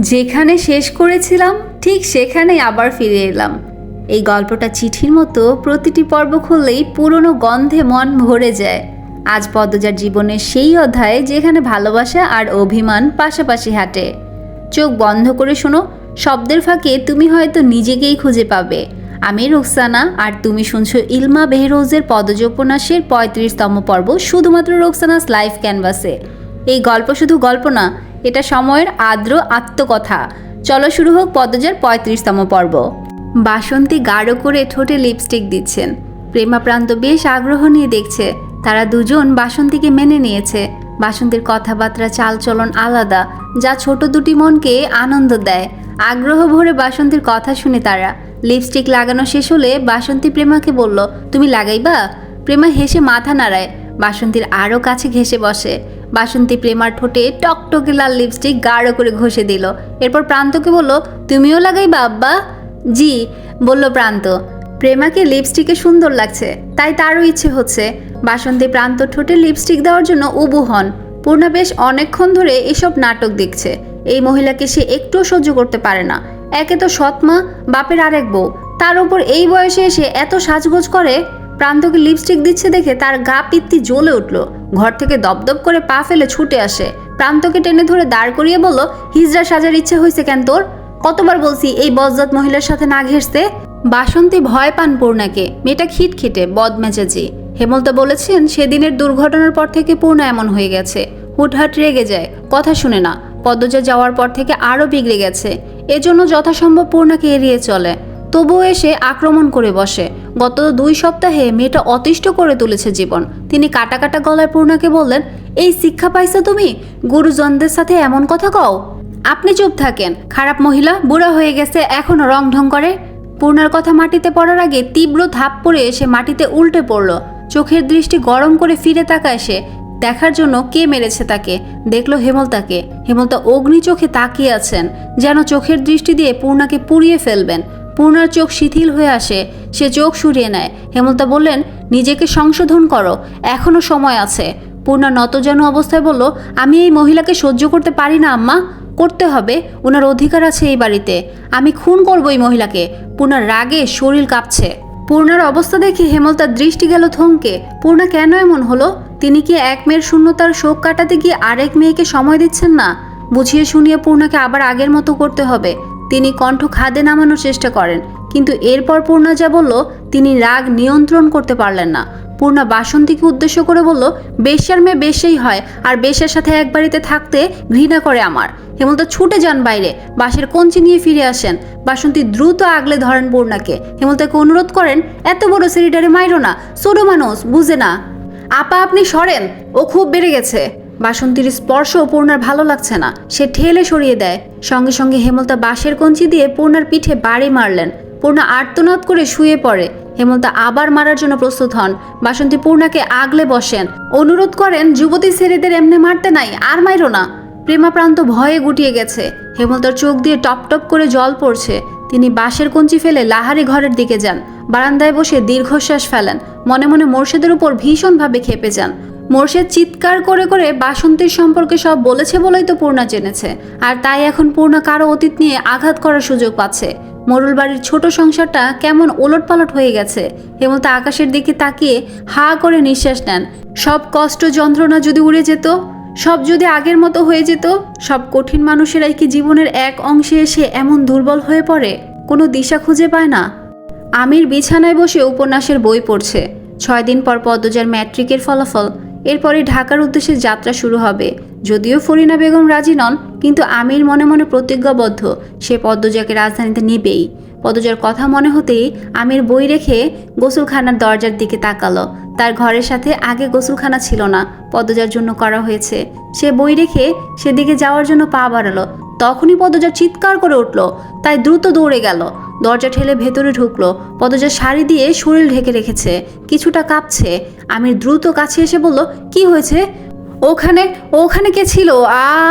যেখানে শেষ করেছিলাম, ঠিক সেখানেই আবার ফিরে এলাম। এই গল্পটা চিঠির মতো প্রতিটি পর্ব খুললেই পুরনো গন্ধে মন ভরে যায়। আজ পদ্মজার জীবনের সেই অধ্যায় যেখানে ভালোবাসা আর অভিমান পাশাপাশি হাঁটে। চোখ বন্ধ করে শোনো, শব্দের ফাঁকে তুমি হয়তো নিজেকেই খুঁজে পাবে। আমি রোকসানা, আর তুমি শুনছো ইলমা বেহরোজের পদজ উপন্যাসের পঁয়ত্রিশতম পর্ব, শুধুমাত্র রোকসানাস লাইফ ক্যানভাসে। এই গল্প শুধু গল্প না এটা সময়ের আর্দ্র আত্মকথা। চলো শুরু হোক পদ্মজার পঁয়ত্রিশতম পর্ব। বাসন্তী গাঢ় করে ঠোঁটে লিপস্টিক দিচ্ছেন। প্রেমাপ্রান্ত বেশ আগ্রহ নিয়ে দেখছে, তারা দুজন বাসন্তীকে মেনে নিয়েছে। বাসন্তীর কথাবার্তা চালচলন আলাদা, যা ছোট দুটি মনকে আনন্দ দেয়। আগ্রহ ভরে বাসন্তীর কথা শুনে তারা। লিপস্টিক লাগানো শেষ হলে বাসন্তী প্রেমাকে বলল, তুমি লাগাইবা? প্রেমা হেসে মাথা নাড়ায়। বাসন্তীর আরও কাছে ঘেসে বসে। বাসন্তী প্রেমার ঠোঁটে টকটকে লাল লিপস্টিক গাঢ় করে ঘষে দিল। এরপর প্রান্তকে বলল, তুমিও লাগাইবা, আব্বা? জি, বলল প্রান্ত। প্রেমাকে লিপস্টিকে সুন্দর লাগছে, তাই তারও ইচ্ছে হচ্ছে। বাসন্তী প্রান্ত ঠোঁটে লিপস্টিক দেওয়ার জন্য উবু হন। পূর্ণা বেশ অনেকক্ষণ ধরে এসব নাটক দেখছে। এই মহিলাকে সে একটুও সহ্য করতে পারে না। একে তো সৎমা বাপের আরেক বউ। তার উপর এই বয়সে এসে এত সাজগোজ করে প্রান্তকে লিপস্টিক দিচ্ছে দেখে তার গা পিত্তি জ্বলে উঠল। ঘর থেকে দপদপ করে পা ফেলে ছুটে আসে। প্রান্তকে টেনে ধরে দাঁড় করিয়ে বলল, হিজড়া সাজার ইচ্ছে হয়েছে কেন তোর? কতবার বলছি এই বজ্জাত মহিলার সাথে না ঘেসতে বাসন্তী ভয় পান পূর্ণাকে। মেয়েটা খিটখিটে, বদমেজাজি। হেমন্ত বলেছেন, সেদিনের দুর্ঘটনার পর থেকে পূর্ণা এমন হয়ে গেছে। হুটহাট রেগে যায়। কথা শুনে না। পদ্মজা যাওয়ার পর থেকে আরও বিগড়ে গেছে। এজন্য যথাসম্ভব পূর্ণাকে এড়িয়ে চলে। তবুও এসে আক্রমণ করে বসে। গত দুই সপ্তাহে মেয়েটা অতিষ্ঠ করে তুলেছে জীবন। তিনি কাটা কাটা গলায় পূর্ণাকে বললেন, এই শিক্ষা পাইছো তুমি? গুরুজনদের সাথে এমন কথা কও? আপনি চুপ থাকেন। খারাপ মহিলা, বুড়া হয়ে গেছে এখনও রং ঢং করে? পূর্ণার কথা মাটিতে পড়ার আগে তীব্র ধাপ পড়ে এসে মাটিতে উল্টে পড়ল। চোখের দৃষ্টি গরম করে ফিরে তাকায় সে। দেখার জন্য কে মেরেছে তাকে? দেখল হেমলতাকে। হেমলতা অগ্নি চোখে তাকিয়ে আছেন, যেন চোখের দৃষ্টি দিয়ে পূর্ণাকে পুড়িয়ে ফেলবেন। পূর্ণার চোখ শিথিল হয়ে আসে। সে চোখ সরিয়ে নেয়। হেমলতা বললেন, নিজেকে সংশোধন করো। এখনও সময় আছে। পূর্ণা নতজানু অবস্থায় বলল, আমি এই মহিলাকে সহ্য করতে পারি না, আম্মা। করতে হবে। ওনার অধিকার আছে এই বাড়িতে। আমি খুন করব এই মহিলাকে। পূর্ণার রাগে শরীর কাঁপছে। পূর্ণার অবস্থা দেখে হেমলতার দৃষ্টি গেল থমকে। পূর্ণা কেন এমন হলো? তিনি কি এক মেয়ের শূন্যতার শোক কাটাতে গিয়ে আরেক মেয়েকে সময় দিচ্ছেন না? বুঝিয়ে শুনিয়ে পূর্ণাকে আবার আগের মতো করতে হবে। তিনি কণ্ঠ খাদে নামানোর চেষ্টা করেন, কিন্তু এরপর পূর্ণা যা বলল, তিনি রাগ নিয়ন্ত্রণ করতে পারলেন না। পূর্ণা বাসন্তীকে উদ্দেশ্য করে বলল, বেশ্যার মেয়ে বেশেই হয়, আর বেশ্যার সাথে এক বাড়িতে থাকতে ঘৃণা করে আমার। হেমন্ত ছুটে যান বাইরে, বাঁশের কঞ্চি নিয়ে ফিরে আসেন। বাসন্তী দ্রুত আগলে ধরেন পূর্ণাকে। হেমন্তকে অনুরোধ করেন, এত বড় সেরিটারে মাইরো না, ছোট মানুষ, বুঝে না। আপা, আপনি সরেন, ও খুব বেড়ে গেছে। বাসন্তীর স্পর্শ পূর্ণার ভালো লাগছে না। সে ঠেলে সরিয়ে দেয়। সঙ্গে সঙ্গে হেমলতা বাঁশের কঞ্চি দিয়ে পূর্ণার পিঠে বাড়ি মারলেন। পূর্ণা আর্তনাদ করে শুয়ে পড়ে। হেমলতা আবার মারার জন্য প্রস্তুত হন। বাসন্তী পূর্ণাকে আগলে বসেন। অনুরোধ করেন, যুবতী ছেলেদের এমনি মারতে নাই, আর মাইরো না। প্রেমাপ্রান্ত ভয়ে গুটিয়ে গেছে। হেমলতার চোখ দিয়ে টপ টপ করে জল পড়ছে। তিনি বাঁশের কঞ্চি ফেলে লাহারি ঘরের দিকে যান। বারান্দায় বসে দীর্ঘশ্বাস ফেলেন। মনে মনে মোর্শেদের উপর ভীষণভাবে খেপে যান। মোর্শেদ চিৎকার করে করে বাসন্তীর সম্পর্কে সব বলেছে বলেই তো পূর্ণা জেনেছে। আর তাই এখন পূর্ণা কারও অতীত নিয়ে আঘাত করার সুযোগ পাচ্ছে। মোরুল বাড়ির ছোট সংসারটা কেমন ওলটপালট হয়ে গেছে। হেমন্ত আকাশের দিকে তাকিয়ে হা করে নিঃশ্বাস নেন। সব কষ্ট যন্ত্রণা যদি উড়ে যেত, সব যদি আগের মতো হয়ে যেত, সব কঠিন মানুষেরাই কি জীবনের এক অংশে এসে এমন দুর্বল হয়ে পড়ে? কোনো দিশা খুঁজে পায় না। আমির বিছানায় বসে উপন্যাসের বই পড়ছে। ছয় দিন পর পদ্মজার ম্যাট্রিকের ফলাফল। এরপরে ঢাকার উদ্দেশ্যে যাত্রা শুরু হবে। যদিও ফরিনা বেগম রাজি নন, কিন্তু আমির মনে মনে প্রতিজ্ঞাবদ্ধ সে পদ্মজাকে রাজধানীতে নেবেই। পদ্মজার কথা মনে হতেই আমির বই রেখে গোসলখানার দরজার দিকে তাকালো। তার ঘরের সাথে আগে গোসলখানা ছিল না, পদ্মজার জন্য করা হয়েছে। সে বই রেখে সেদিকে যাওয়ার জন্য পা বাড়ালো। তখনই পদ্মজা চিৎকার করে উঠল, তাই দ্রুত দৌড়ে গেল। দরজা ঠেলে ভেতরে ঢুকলো, পদজা শাড়ি দিয়ে শরীর ঢেকে রেখেছে, কিছুটা কাঁপছে। আমির দ্রুত কাছে এসে বলল, কি হয়েছে? ওখানে ওখানে কে ছিল?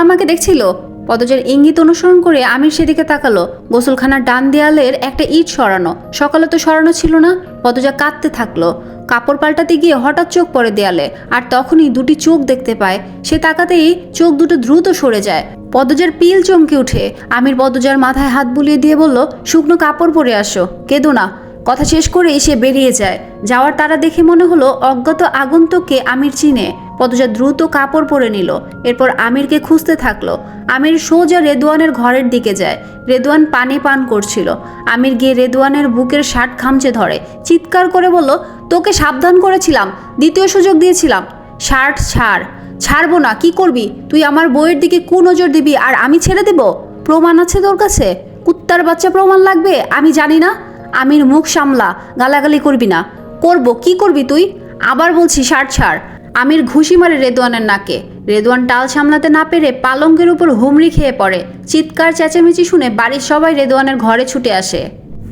আমাকে দেখছিল। পদজার ইঙ্গিত অনুসরণ করে আমির সেদিকে তাকালো। গোসলখানার ডান দেয়ালের একটা ইট সরানো। সকালে তো সরানো ছিল না, পদজা কাঁদতে থাকল। কাপড় পাল্টাতে গিয়ে হঠাৎ চোখ পড়ে দেয়ালে, আর তখনই দুটি চোখ দেখতে পায়। সে তাকাতেই চোখ দুটো দ্রুত সরে যায়। পদজার পিল চমকে উঠে আমির পদজার মাথায় হাত বুলিয়ে দিয়ে বলল, শুকনো কাপড় পরে আসো। কেঁদো না। কথা শেষ করেই সে বেরিয়ে যায়। যাওয়ার তারা দেখে মনে হলো অজ্ঞাত আগন্তুককে আমির চিনে। পদজা দ্রুত কাপড় পরে নিল। এরপর আমিরকে খুঁজতে থাকল। আমির সোজা রেদওয়ানের ঘরের দিকে যায়। রেদওয়ান পানি পান করছিল। আমির গিয়ে রেদওয়ানের বুকের শার্ট খামচে ধরে। চিৎকার করে বলল, তোকে সাবধান করেছিলাম। দ্বিতীয় সুযোগ দিয়েছিলাম। শার্ট ছাড়। ছাড়বো না। কি করবি? তুই আমার বইয়ের দিকে কু নজর দিবি আর আমি ছেড়ে দেব? প্রমাণ আছে তোর কাছে? কুত্তার বাচ্চা প্রমাণ লাগবে? আমি জানি না। আমির মুখ সামলা গালাগালি করবি না। করব, কি করবি তুই? আবার বলছি শার্ট ছাড়। আমির ঘুষি মারে রেদোয়ানের নাকে। রেদওয়ান টাল সামলাতে না পেরে পালঙ্কের উপর হুমড়ি খেয়ে পড়ে। চিৎকার, চেঁচামেচি শুনে বাড়ির সবাই রেদওয়ানের ঘরে ছুটে আসে।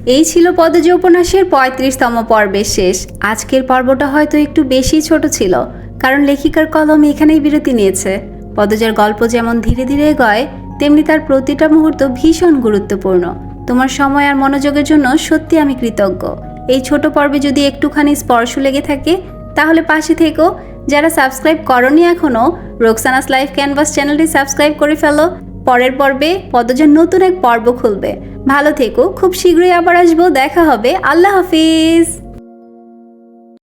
এই ছিল পদজ উপন্যাসের পঁয়ত্রিশতম পর্বের শেষ। আজকের পর্বটা হয়তো একটু বেশি ছোট ছিল, কারণ লেখিকার কলম এখানেই বিরতি নিয়েছে। পদজার গল্প যেমন ধীরে ধীরে এগোয়, তেমনি তার প্রতিটা মুহূর্ত ভীষণ গুরুত্বপূর্ণ। তোমার সময় আর মনোযোগের জন্য সত্যি আমি কৃতজ্ঞ। এই ছোট পর্বে যদি একটুখানি স্পর্শ লেগে থাকে, তাহলে পাশে থেকো। যারা সাবস্ক্রাইব করনি এখনও রোকসানাস লাইফ ক্যানভাস চ্যানেলটি সাবস্ক্রাইব করে ফেলো। পরের পর্বে পদজার নতুন এক পর্ব খুলবে। ভালো থেকো, খুব শীঘ্রই আবার আসব, দেখা হবে। আল্লাহ হাফিজ!